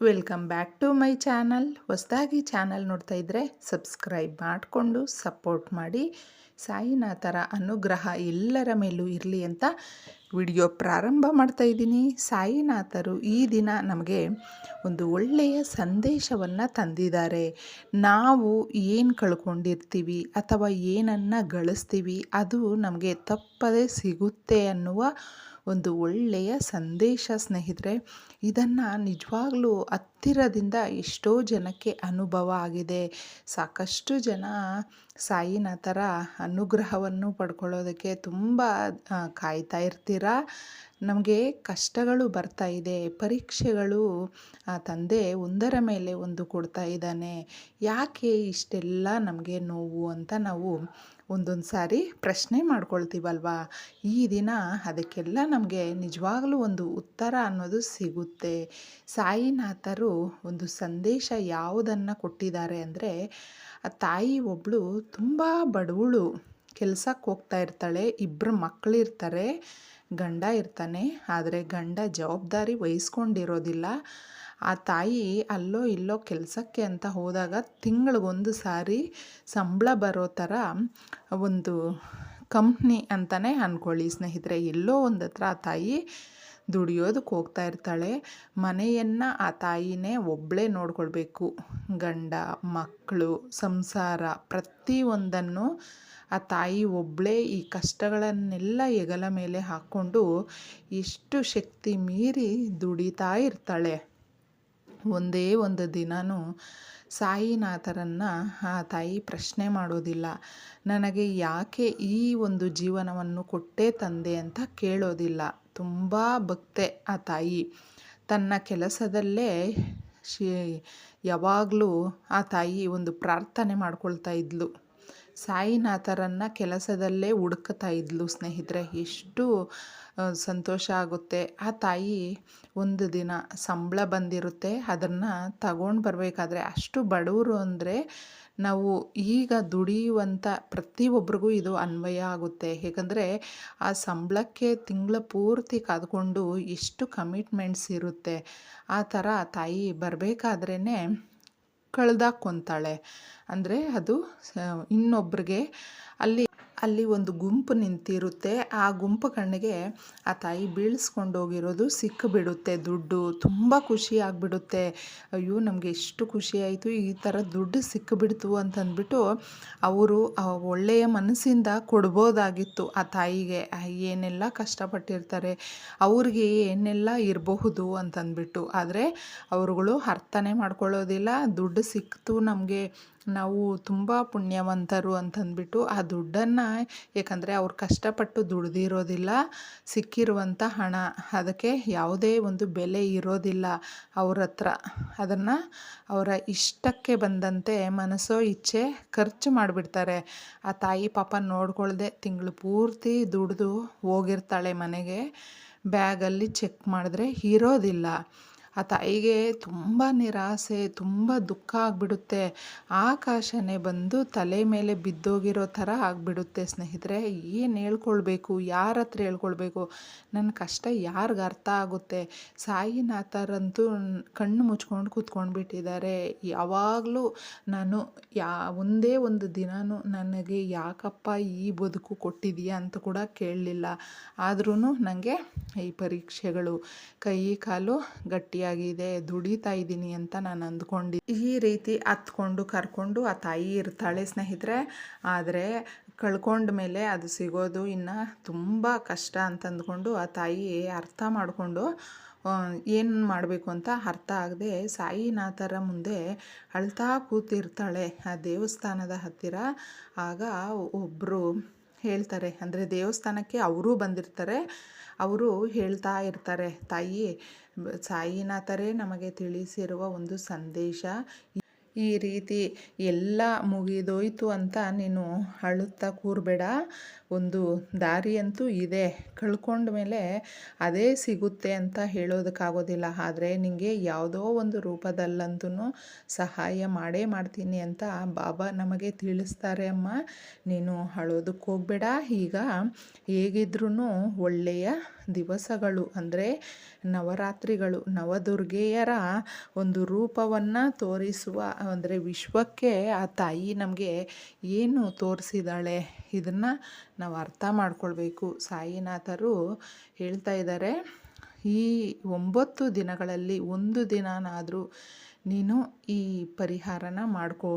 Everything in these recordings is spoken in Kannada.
Welcome back to my channel. ಹೊಸದಾಗಿ ಚಾನಲ್ ನೋಡ್ತಾ ಇದ್ದರೆ ಸಬ್ಸ್ಕ್ರೈಬ್ ಮಾಡಿಕೊಂಡು ಸಪೋರ್ಟ್ ಮಾಡಿ. ಸಾಯಿನಾಥರ ಅನುಗ್ರಹ ಎಲ್ಲರ ಮೇಲೂ ಇರಲಿ ಅಂತ ವಿಡಿಯೋ ಪ್ರಾರಂಭ ಮಾಡ್ತಾ ಇದ್ದೀನಿ. ಸಾಯಿನಾಥರು ಈ ದಿನ ನಮಗೆ ಒಂದು ಒಳ್ಳೆಯ ಸಂದೇಶವನ್ನು ತಂದಿದ್ದಾರೆ. ನಾವು ಏನು ಕಳ್ಕೊಂಡಿರ್ತೀವಿ ಅಥವಾ ಏನನ್ನು ಗಳಿಸ್ತೀವಿ ಅದು ನಮಗೆ ತಪ್ಪದೇ ಸಿಗುತ್ತೆ ಅನ್ನುವ ಒಂದು ಒಳ್ಳೆಯ ಸಂದೇಶ ಸ್ನೇಹಿತರೆ, ಇದನ್ನು ನಿಜವಾಗ್ಲೂ ಹತ್ತಿರದಿಂದ ಎಷ್ಟೋ ಜನಕ್ಕೆ ಅನುಭವ ಆಗಿದೆ. ಸಾಕಷ್ಟು ಜನ ಸಾಯಿನಾಥರ ಅನುಗ್ರಹವನ್ನು ಪಡ್ಕೊಳ್ಳೋದಕ್ಕೆ ತುಂಬ ಕಾಯ್ತಾ ಇರ್ತೀರ? ನಮಗೆ ಕಷ್ಟಗಳು ಬರ್ತಾ ಇದೆ, ಪರೀಕ್ಷೆಗಳು, ಆ ತಂದೆ ಒಂದರ ಮೇಲೆ ಒಂದು ಕೊಡ್ತಾ ಇದ್ದಾನೆ, ಯಾಕೆ ಇಷ್ಟೆಲ್ಲ ನಮಗೆ ನೋವು ಅಂತ ನಾವು ಒಂದೊಂದು ಸಾರಿ ಪ್ರಶ್ನೆ ಮಾಡ್ಕೊಳ್ತೀವಲ್ವಾ? ಈ ದಿನ ಅದಕ್ಕೆಲ್ಲ ನಮಗೆ ನಿಜವಾಗ್ಲೂ ಒಂದು ಉತ್ತರ ಅನ್ನೋದು ಸಿಗುತ್ತೆ. ಸಾಯಿನಾಥರು ಒಂದು ಸಂದೇಶ ಯಾವುದನ್ನು ಕೊಟ್ಟಿದ್ದಾರೆ ಅಂದರೆ, ಆ ತಾಯಿ ಒಬ್ಬಳು ತುಂಬ ಬಡವಳು ಕೆಲಸಕ್ಕೆ ಹೋಗ್ತಾ ಇರ್ತಾಳೆ ಇಬ್ಬರು ಮಕ್ಕಳಿರ್ತಾರೆ ಗಂಡ ಇರ್ತಾನೆ, ಆದರೆ ಗಂಡ ಜವಾಬ್ದಾರಿ ವಹಿಸ್ಕೊಂಡಿರೋದಿಲ್ಲ. ಆ ತಾಯಿ ಅಲ್ಲೋ ಇಲ್ಲೋ ಕೆಲಸಕ್ಕೆ ಅಂತ ಹೋದಾಗ ತಿಂಗಳಿಗೊಂದು ಸಾರಿ ಸಂಬಳ ಬರೋ ಥರ ಒಂದು ಕಂಪ್ನಿ ಅಂತಲೇ ಅಂದ್ಕೊಳ್ಳಿ ಸ್ನೇಹಿತರೆ. ಎಲ್ಲೋ ಒಂದು ಹತ್ರ ಆ ತಾಯಿ ದುಡಿಯೋದಕ್ಕೆ ಹೋಗ್ತಾ ಇರ್ತಾಳೆ. ಮನೆಯನ್ನು ಆ ತಾಯಿನೇ ಒಬ್ಬಳೇ ನೋಡ್ಕೊಳ್ಬೇಕು. ಗಂಡ ಮಕ್ಕಳು ಸಂಸಾರ ಪ್ರತಿಯೊಂದನ್ನು ಆ ತಾಯಿ ಒಬ್ಬಳೇ ಈ ಕಷ್ಟಗಳನ್ನೆಲ್ಲ ಹೆಗಲ ಮೇಲೆ ಹಾಕ್ಕೊಂಡು ಎಷ್ಟು ಶಕ್ತಿ ಮೀರಿ ದುಡಿತಾ ಇರ್ತಾಳೆ. ಒಂದೇ ಒಂದು ದಿನವೂ ಸಾಯಿನಾಥರನ್ನು ಆ ತಾಯಿ ಪ್ರಶ್ನೆ ಮಾಡೋದಿಲ್ಲ. ನನಗೆ ಯಾಕೆ ಈ ಒಂದು ಜೀವನವನ್ನು ಕೊಟ್ಟೇ ತಂದೆ ಅಂತ ಕೇಳೋದಿಲ್ಲ. ತುಂಬ ಭಕ್ತೆ ಆ ತಾಯಿ. ತನ್ನ ಕೆಲಸದಲ್ಲೇ ಶಿ ಯಾವಾಗಲೂ ಆ ತಾಯಿ ಒಂದು ಪ್ರಾರ್ಥನೆ ಮಾಡ್ಕೊಳ್ತಾ ಇದ್ಲು. ಸಾಯಿನಾಥರನ್ನು ಕೆಲಸದಲ್ಲೇ ಹುಡುಕ್ತಾ ಇದ್ಲು ಸ್ನೇಹಿತರೆ. ಎಷ್ಟು ಸಂತೋಷ ಆಗುತ್ತೆ. ಆ ತಾಯಿ ಒಂದು ದಿನ ಸಂಬಳ ಬಂದಿರುತ್ತೆ. ಅದನ್ನು ತಗೊಂಡು ಬರಬೇಕಾದ್ರೆ ಅಷ್ಟು ಬಡವರು ಅಂದರೆ ನಾವು ಈಗ ದುಡಿಯುವಂಥ ಪ್ರತಿಯೊಬ್ಬರಿಗೂ ಇದು ಅನ್ವಯ ಆಗುತ್ತೆ. ಹೇಗೆಂದರೆ ಆ ಸಂಬಳಕ್ಕೆ ತಿಂಗಳ ಪೂರ್ತಿ ಕಾದ್ಕೊಂಡು ಎಷ್ಟು ಕಮಿಟ್ಮೆಂಟ್ಸ್ ಇರುತ್ತೆ. ಆ ಥರ ತಾಯಿ ಬರಬೇಕಾದ್ರೇ ಕಳ್ದಾಕೊಂತಾಳೆ. ಅಂದರೆ ಅದು ಇನ್ನೊಬ್ರಿಗೆ ಅಲ್ಲಿ ಅಲ್ಲಿ ಒಂದು ಗುಂಪು ನಿಂತಿರುತ್ತೆ. ಆ ಗುಂಪು ಕಣ್ಣಿಗೆ ಆ ತಾಯಿ ಬೀಳ್ಸ್ಕೊಂಡೋಗಿರೋದು ಸಿಕ್ಕಿಬಿಡುತ್ತೆ ದುಡ್ಡು ತುಂಬ ಖುಷಿ ಆಗಿಬಿಡುತ್ತೆ. ಅಯ್ಯೋ, ನಮಗೆ ಎಷ್ಟು ಖುಷಿ ಆಯಿತು. ಈ ಥರ ದುಡ್ಡು ಸಿಕ್ಕಿಬಿಡ್ತು ಅಂತಂದ್ಬಿಟ್ಟು ಅವರು ಒಳ್ಳೆಯ ಮನಸ್ಸಿಂದ ಕೊಡ್ಬೋದಾಗಿತ್ತು ಆ ತಾಯಿಗೆ. ಏನೆಲ್ಲ ಕಷ್ಟಪಟ್ಟಿರ್ತಾರೆ, ಅವ್ರಿಗೆ ಏನೆಲ್ಲ ಇರಬಹುದು ಅಂತಂದ್ಬಿಟ್ಟು. ಆದರೆ, ಅವರುಗಳು ಅರ್ಥನೇ ಮಾಡ್ಕೊಳ್ಳೋದಿಲ್ಲ. ದುಡ್ಡು ಸಿಕ್ತು ನಮಗೆ. ನಾವು ತುಂಬ ಪುಣ್ಯವಂತರು ಅಂತಂದ್ಬಿಟ್ಟು ಆ ದುಡ್ಡನ್ನು, ಏಕೆಂದರೆ ಅವ್ರು ಕಷ್ಟಪಟ್ಟು ದುಡ್ದಿರೋದಿಲ್ಲ ಸಿಕ್ಕಿರುವಂಥ ಹಣ. ಅದಕ್ಕೆ ಯಾವುದೇ ಒಂದು ಬೆಲೆ ಇರೋದಿಲ್ಲ ಅವ್ರ ಹತ್ರ. ಅದನ್ನು ಅವರ ಇಷ್ಟಕ್ಕೆ ಬಂದಂತೆ ಮನಸ್ಸೋ ಇಚ್ಛೆ ಖರ್ಚು ಮಾಡಿಬಿಡ್ತಾರೆ. ಆ ತಾಯಿ ಪಾಪ ನೋಡ್ಕೊಳ್ದೆ ತಿಂಗಳು ಪೂರ್ತಿ ದುಡ್ದು ಹೋಗಿರ್ತಾಳೆ ಮನೆಗೆ. ಬ್ಯಾಗಲ್ಲಿ ಚೆಕ್ ಮಾಡಿದ್ರೆ ಇರೋದಿಲ್ಲ. ಆ ತಾಯಿಗೆ ತುಂಬ ನಿರಾಸೆ, ತುಂಬ ದುಃಖ ಆಗಿಬಿಡುತ್ತೆ. ಆಕಾಶನೇ ಬಂದು ತಲೆ ಮೇಲೆ ಬಿದ್ದೋಗಿರೋ ಥರ ಆಗಿಬಿಡುತ್ತೆ ಸ್ನೇಹಿತರೆ. ಏನು ಹೇಳ್ಕೊಳ್ಬೇಕು? ಯಾರ ಹತ್ರ ಹೇಳ್ಕೊಳ್ಬೇಕು? ನನ್ನ ಕಷ್ಟ ಯಾರಿಗೆ ಅರ್ಥ ಆಗುತ್ತೆ? ಸಾಯಿನಾಥರಂತೂ ಕಣ್ಣು ಮುಚ್ಕೊಂಡು ಕೂತ್ಕೊಂಡ್ಬಿಟ್ಟಿದ್ದಾರೆ. ಯಾವಾಗಲೂ ನಾನು ಯಾ, ಒಂದೇ ಒಂದು ದಿನವೂ ನನಗೆ ಯಾಕಪ್ಪ ಈ ಬದುಕು ಕೊಟ್ಟಿದೆಯಾ ಅಂತ ಕೂಡ ಕೇಳಲಿಲ್ಲ. ಆದ್ರೂ ನನಗೆ ಈ ಪರೀಕ್ಷೆಗಳು ಕೈ, ಕಾಲು ಗಟ್ಟಿಯಾಗಿ ಆಗಿದೆ, ದುಡಿತಾ ಇದ್ದೀನಿ ಅಂತ ನಾನು ಅಂದ್ಕೊಂಡು. ಈ ರೀತಿ ಹತ್ಕೊಂಡು ಕರ್ಕೊಂಡು ಆ ತಾಯಿ ಇರ್ತಾಳೆ ಸ್ನೇಹಿತರೆ. ಆದರೆ ಕಳ್ಕೊಂಡ ಮೇಲೆ ಅದು ಸಿಗೋದು ಇನ್ನು ತುಂಬ ಕಷ್ಟ ಅಂತ ಅಂದ್ಕೊಂಡು ಆ ತಾಯಿ ಅರ್ಥ ಮಾಡಿಕೊಂಡು ಏನು ಮಾಡಬೇಕು ಅಂತ ಅರ್ಥ ಆಗದೆ ಸಾಯಿನಾಥರ ಮುಂದೆ ಅಳ್ತಾ ಕೂತಿರ್ತಾಳೆ ಆ ದೇವಸ್ಥಾನದ ಹತ್ತಿರ. ಆಗ ಒಬ್ಬರು ಹೇಳ್ತಾರೆ, ಅಂದರೆ ದೇವಸ್ಥಾನಕ್ಕೆ ಅವರೂ ಬಂದಿರ್ತಾರೆ, ಅವರು ಹೇಳ್ತಾ ಇರ್ತಾರೆ, ತಾಯಿ ಸಾಯಿನಾಥರೇ ನಮಗೆ ತಿಳಿಸಿರುವ ಒಂದು ಸಂದೇಶ. ಈ ರೀತಿ ಎಲ್ಲ ಮುಗಿದೋಯ್ತು ಅಂತ ನೀನು ಅಳುತ್ತಾ ಕೂರಬೇಡ. ಒಂದು ದಾರಿಯಂತೂ ಇದೆ. ಕಳ್ಕೊಂಡ ಮೇಲೆ ಅದೇ ಸಿಗುತ್ತೆ ಅಂತ ಹೇಳೋದಕ್ಕಾಗೋದಿಲ್ಲ. ಆದರೆ ನಿಮಗೆ ಯಾವುದೋ ಒಂದು ರೂಪದಲ್ಲಂತೂ ಸಹಾಯ ಮಾಡೇ ಮಾಡ್ತೀನಿ ಅಂತ ಬಾಬಾ ನಮಗೆ ತಿಳಿಸ್ತಾರೆ ಅಮ್ಮ. ನೀನು ಅಳೋದಕ್ಕೆ ಹೋಗಬೇಡ. ಈಗ ಹೇಗಿದ್ರೂ ಒಳ್ಳೆಯ ದಿವಸಗಳು ಅಂದರೆ ನವರಾತ್ರಿಗಳು. ನವದುರ್ಗೆಯರ ಒಂದು ರೂಪವನ್ನು ತೋರಿಸುವ ಅಂದರೆ ವಿಶ್ವಕ್ಕೆ ಆ ತಾಯಿ ನಮಗೆ ಏನು ತೋರಿಸಿದಾಳೆ ಇದನ್ನು ನಾವು ಅರ್ಥ ಮಾಡ್ಕೊಳ್ಬೇಕು. ಸಾಯಿನಾಥರು ಹೇಳ್ತಾ ಇದ್ದಾರೆ ಈ ಒಂಬತ್ತು ದಿನಗಳಲ್ಲಿ ಒಂದು ದಿನನಾದರೂ ನೀನು ಈ ಪರಿಹಾರನ ಮಾಡ್ಕೋ.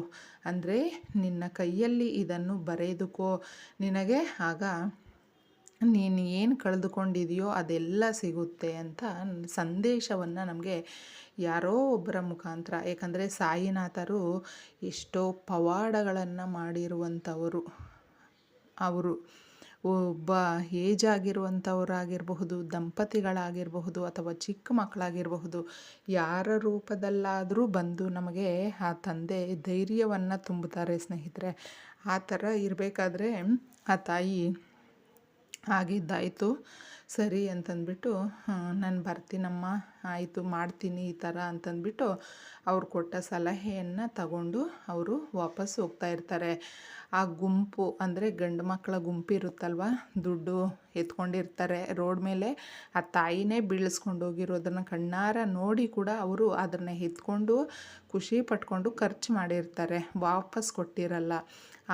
ಅಂದರೆ ನಿನ್ನ ಕೈಯಲ್ಲಿ ಇದನ್ನು ಬರೆದುಕೋ. ನಿನಗೆ ಆಗ ನೀನು ಏನು ಕಳೆದುಕೊಂಡಿದೆಯೋ ಅದೆಲ್ಲ ಸಿಗುತ್ತೆ ಅಂತ ಸಂದೇಶವನ್ನು ನಮಗೆ ಯಾರೋ ಒಬ್ಬರ ಮುಖಾಂತರ, ಏಕೆಂದರೆ ಸಾಯಿನಾಥರು ಎಷ್ಟೋ ಪವಾಡಗಳನ್ನು ಮಾಡಿರುವಂಥವರು. ಅವರು ಒಬ್ಬ ಏಜ್ ಆಗಿರುವಂಥವರಾಗಿರಬಹುದು, ದಂಪತಿಗಳಾಗಿರಬಹುದು ಅಥವಾ ಚಿಕ್ಕ ಮಕ್ಕಳಾಗಿರಬಹುದು, ಯಾರ ರೂಪದಲ್ಲಾದರೂ ಬಂದು ನಮಗೆ ಆ ತಂದೆ ಧೈರ್ಯವನ್ನು ತುಂಬುತ್ತಾರೆ ಸ್ನೇಹಿತರೆ. ಆ ಥರ ಇರಬೇಕಾದ್ರೆ ಆ ತಾಯಿ ಆಗಿದ್ದಾಯಿತು ಸರಿ ಅಂತಂದ್ಬಿಟ್ಟು ನಾನು ಬರ್ತೀನಮ್ಮ. ಆಯಿತು, ಮಾಡ್ತೀನಿ ಈ ಥರ ಅಂತಂದ್ಬಿಟ್ಟು ಅವ್ರು ಕೊಟ್ಟ ಸಲಹೆಯನ್ನು ತಗೊಂಡು ಅವರು ವಾಪಸ್ ಹೋಗ್ತಾ ಇರ್ತಾರೆ. ಆ ಗುಂಪು ಅಂದರೆ ಗಂಡು ಮಕ್ಕಳ ಗುಂಪು ಗುಂಪಿರುತ್ತಲ್ವ ದುಡ್ಡು ಎತ್ಕೊಂಡಿರ್ತಾರೆ. ರೋಡ್ ಮೇಲೆ ಆ ತಾಯಿನೇ ಬೀಳಿಸ್ಕೊಂಡು ಹೋಗಿರೋದನ್ನು ಕಣ್ಣಾರ ನೋಡಿ ಕೂಡ ಅವರು ಅದನ್ನ ಎತ್ಕೊಂಡು ಖುಷಿ ಪಟ್ಕೊಂಡು ಖರ್ಚು ಮಾಡಿರ್ತಾರೆ, ವಾಪಸ್ ಕೊಟ್ಟಿರಲ್ಲ.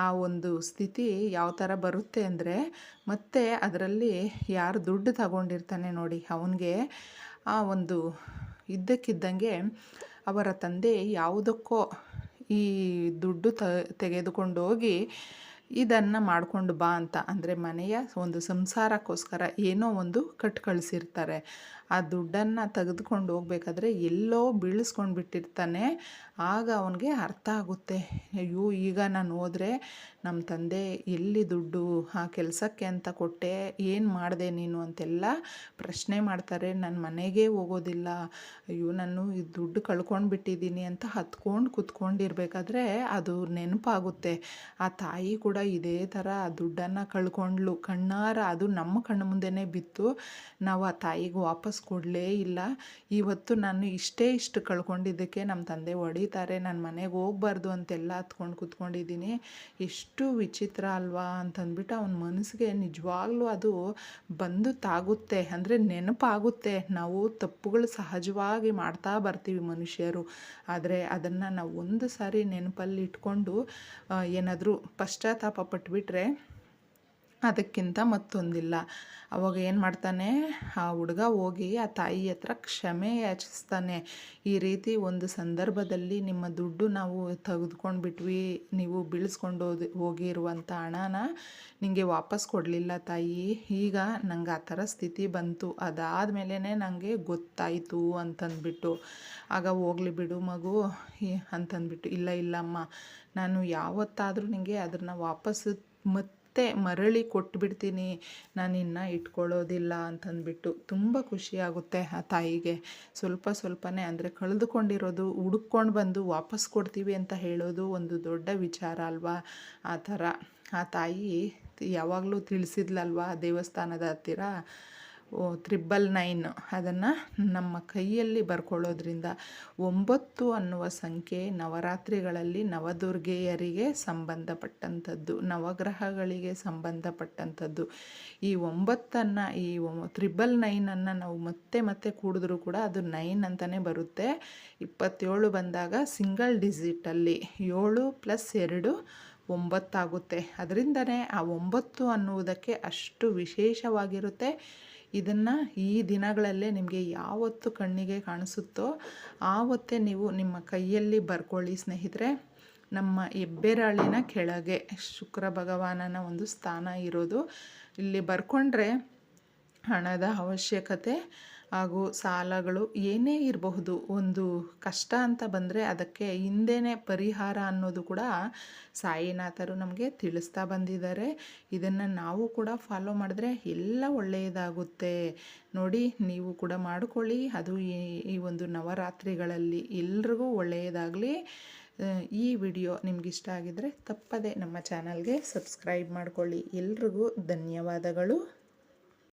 ಆ ಒಂದು ಸ್ಥಿತಿ ಯಾವ ಥರ ಬರುತ್ತೆ ಅಂದರೆ ಮತ್ತೆ ಅದರಲ್ಲಿ ಯಾರು ದುಡ್ಡು ತಗೊಂಡಿರ್ತಾನೆ ನೋಡಿ, ಅವನಿಗೆ ಆ ಒಂದು ಇದ್ದಕ್ಕಿದ್ದಂಗೆ ಅವರ ತಂದೆ ಯಾವುದಕ್ಕೋ ಈ ದುಡ್ಡು ತ, ತೆಗೆದುಕೊಂಡು ಹೋಗಿ ಇದನ್ನು ಮಾಡಿಕೊಂಡು ಬಾ ಅಂತ. ಅಂದರೆ ಮನೆಯ ಒಂದು ಸಂಸಾರಕ್ಕೋಸ್ಕರ ಏನೋ ಒಂದು ಕಟ್ ಕಳಿಸಿರ್ತಾರೆ ಆ ದುಡ್ಡನ್ನು ತೆಗೆದುಕೊಂಡು ಹೋಗ್ಬೇಕಾದ್ರೆ ಎಲ್ಲೋ ಬೀಳಿಸ್ಕೊಂಡು ಬಿಟ್ಟಿರ್ತಾನೆ ಆಗ ಅವನಿಗೆ ಅರ್ಥ ಆಗುತ್ತೆ. ಅಯ್ಯೋ, ಈಗ ನಾನು ಹೋದರೆ ನಮ್ಮ ತಂದೆ ಎಲ್ಲಿ ದುಡ್ಡು ಆ ಕೆಲಸಕ್ಕೆ ಅಂತ ಕೊಟ್ಟೆ, ಏನು ಮಾಡಿದೆ ನೀನು ಅಂತೆಲ್ಲ ಪ್ರಶ್ನೆ ಮಾಡ್ತಾರೆ. ನನ್ನ ಮನೆಗೆ ಹೋಗೋದಿಲ್ಲ. ಅಯ್ಯೋ, ನಾನು ಈ ದುಡ್ಡು ಕಳ್ಕೊಂಡು ಬಿಟ್ಟಿದ್ದೀನಿ ಅಂತ ಹತ್ಕೊಂಡು ಕುತ್ಕೊಂಡಿರ್ಬೇಕಾದ್ರೆ ಅದು ನೆನಪಾಗುತ್ತೆ. ಆ ತಾಯಿ ಕೂಡ ಇದೇ ಥರ ಆ ದುಡ್ಡನ್ನು ಕಳ್ಕೊಂಡ್ಲು ಕಣ್ಣಾರ, ಅದು ನಮ್ಮ ಕಣ್ಣು ಮುಂದೆನೇ ಬಿತ್ತು. ನಾವು ಆ ತಾಯಿಗೆ ವಾಪಸ್ ಕೊಡಲೇ ಇಲ್ಲ. ಇವತ್ತು ನಾನು ಇಷ್ಟೇ ಇಷ್ಟು ಕಳ್ಕೊಂಡಿದ್ದಕ್ಕೆ ನಮ್ಮ ತಂದೆ ಹೊಡಿತಾರೆ. ನನ್ನ ಮನೆಗೆ ಹೋಗ್ಬಾರ್ದು ಅಂತೆಲ್ಲ ಹತ್ಕೊಂಡು ಕೂತ್ಕೊಂಡಿದ್ದೀನಿ. ಎಷ್ಟು ವಿಚಿತ್ರ ಅಲ್ವಾ ಅಂತಂದ್ಬಿಟ್ಟು ಅವನ ಮನಸ್ಸಿಗೆ ನಿಜವಾಗ್ಲೂ ಅದು ಬಂದು ತಾಗುತ್ತೆ. ಅಂದರೆ ನೆನಪಾಗುತ್ತೆ. ನಾವು ತಪ್ಪುಗಳು ಸಹಜವಾಗಿ ಮಾಡ್ತಾ ಬರ್ತೀವಿ ಮನುಷ್ಯರು. ಆದರೆ ಅದನ್ನು ನಾವು ಒಂದು ಸಾರಿ ನೆನಪಲ್ಲಿ ಇಟ್ಕೊಂಡು ಏನಾದರೂ ಪಶ್ಚಾತ್ತಾಪ ಪಟ್ಬಿಟ್ರೆ ಅದಕ್ಕಿಂತ ಮತ್ತೊಂದಿಲ್ಲ. ಅವಾಗ ಏನು ಮಾಡ್ತಾನೆ? ಆ ಹುಡುಗ ಹೋಗಿ ಆ ತಾಯಿ ಹತ್ರ ಕ್ಷಮೆ ಯಾಚಿಸ್ತಾನೆ. ಈ ರೀತಿ ಒಂದು ಸಂದರ್ಭದಲ್ಲಿ ನಿಮ್ಮ ದುಡ್ಡು ನಾವು ತೆಗೆದುಕೊಂಡು ಬಿಟ್ವಿ ನೀವು ಬೀಳಿಸ್ಕೊಂಡು ಹೋಗಿ ಹೋಗಿರುವಂಥ ಹಣನ ನಿಮಗೆ ವಾಪಸ್ ಕೊಡಲಿಲ್ಲ ತಾಯಿ. ಈಗ ನಂಗೆ ಆ ಥರ ಸ್ಥಿತಿ ಬಂತು. ಅದಾದಮೇಲೆ ನನಗೆ ಗೊತ್ತಾಯಿತು ಅಂತಂದ್ಬಿಟ್ಟು. ಆಗ ಹೋಗ್ಲಿ ಬಿಡು ಮಗು ಅಂತಂದ್ಬಿಟ್ಟು, ಇಲ್ಲ ಇಲ್ಲಮ್ಮ, ನಾನು ಯಾವತ್ತಾದರೂ ನಿಮಗೆ ಅದನ್ನು ವಾಪಸ್ಸು ಮತ್ತೆ ಮತ್ತೆ ಮರಳಿ ಕೊಟ್ಬಿಡ್ತೀನಿ, ನಾನು ಇನ್ನು ಇಟ್ಕೊಳ್ಳೋದಿಲ್ಲ ಅಂತಂದ್ಬಿಟ್ಟು ತುಂಬ ಖುಷಿಯಾಗುತ್ತೆ ಆ ತಾಯಿಗೆ. ಸ್ವಲ್ಪ ಸ್ವಲ್ಪನೇ ಅಂದರೆ ಕಳೆದುಕೊಂಡಿರೋದು ಹುಡುಕ್ಕೊಂಡು ಬಂದು ವಾಪಸ್ ಕೊಡ್ತೀವಿ ಅಂತ ಹೇಳೋದು ಒಂದು ದೊಡ್ಡ ವಿಚಾರ ಅಲ್ವಾ? ಆ ಥರ. ಆ ತಾಯಿ ಯಾವಾಗಲೂ ತಿಳಿಸಿದ್ಲಲ್ವಾ ದೇವಸ್ಥಾನದ ಹತ್ತಿರ? ತ್ರಿಬಲ್ ನೈನ್ ಅದನ್ನು ನಮ್ಮ ಕೈಯಲ್ಲಿ ಬರ್ಕೊಳ್ಳೋದ್ರಿಂದ ಒಂಬತ್ತು ಅನ್ನುವ ಸಂಖ್ಯೆ ನವರಾತ್ರಿಗಳಲ್ಲಿ ನವದುರ್ಗೆಯರಿಗೆ ಸಂಬಂಧಪಟ್ಟಂಥದ್ದು, ನವಗ್ರಹಗಳಿಗೆ ಸಂಬಂಧಪಟ್ಟಂಥದ್ದು. ಈ ಒಂಬತ್ತನ್ನು, ಈ ತ್ರಿಬಲ್ ನೈನನ್ನು ನಾವು ಮತ್ತೆ ಮತ್ತೆ ಕೂಡಿದ್ರೂ ಕೂಡ ಅದು ನೈನ್ ಅಂತಲೇ ಬರುತ್ತೆ. ಇಪ್ಪತ್ತೇಳು ಬಂದಾಗ ಸಿಂಗಲ್ ಡಿಜಿಟಲ್ಲಿ ಏಳು ಪ್ಲಸ್ ಎರಡು ಒಂಬತ್ತಾಗುತ್ತೆ. ಅದರಿಂದನೇ ಆ ಒಂಬತ್ತು ಅನ್ನುವುದಕ್ಕೆ ಅಷ್ಟು ವಿಶೇಷವಾಗಿರುತ್ತೆ. ಇದನ್ನು ಈ ದಿನಗಳಲ್ಲೇ ನಿಮಗೆ ಯಾವತ್ತು ಕಣ್ಣಿಗೆ ಕಾಣಿಸುತ್ತೋ ಆವತ್ತೇ ನೀವು ನಿಮ್ಮ ಕೈಯಲ್ಲಿ ಬರ್ಕೊಳ್ಳಿ ಸ್ನೇಹಿತರೆ. ನಮ್ಮ ಹೆಬ್ಬೆರಾಳಿನ ಕೆಳಗೆ ಶುಕ್ರ ಭಗವಾನನ ಒಂದು ಸ್ಥಾನ ಇರೋದು. ಇಲ್ಲಿ ಬರ್ಕೊಂಡ್ರೆ ಹಣದ ಅವಶ್ಯಕತೆ ಹಾಗೂ ಸಾಲಗಳು ಏನೇ ಇರಬಹುದು, ಒಂದು ಕಷ್ಟ ಅಂತ ಬಂದರೆ ಅದಕ್ಕೆ ಹಿಂದೆನೇ ಪರಿಹಾರ ಅನ್ನೋದು ಕೂಡ ಸಾಯಿನಾಥರು ನಮಗೆ ತಿಳಿಸ್ತಾ ಬಂದಿದ್ದಾರೆ. ಇದನ್ನು ನಾವು ಕೂಡ ಫಾಲೋ ಮಾಡಿದ್ರೆ ಎಲ್ಲ ಒಳ್ಳೆಯದಾಗುತ್ತೆ. ನೋಡಿ, ನೀವು ಕೂಡ ಮಾಡಿಕೊಳ್ಳಿ. ಅದು ಈ ಒಂದು ನವರಾತ್ರಿಗಳಲ್ಲಿ ಎಲ್ರಿಗೂ ಒಳ್ಳೆಯದಾಗಲಿ. ಈ ವಿಡಿಯೋ ನಿಮಗಿಷ್ಟ ಆಗಿದ್ದರೆ ತಪ್ಪದೆ ನಮ್ಮ ಚಾನಲ್ಗೆ ಸಬ್ಸ್ಕ್ರೈಬ್ ಮಾಡಿಕೊಳ್ಳಿ. ಎಲ್ರಿಗೂ ಧನ್ಯವಾದಗಳು.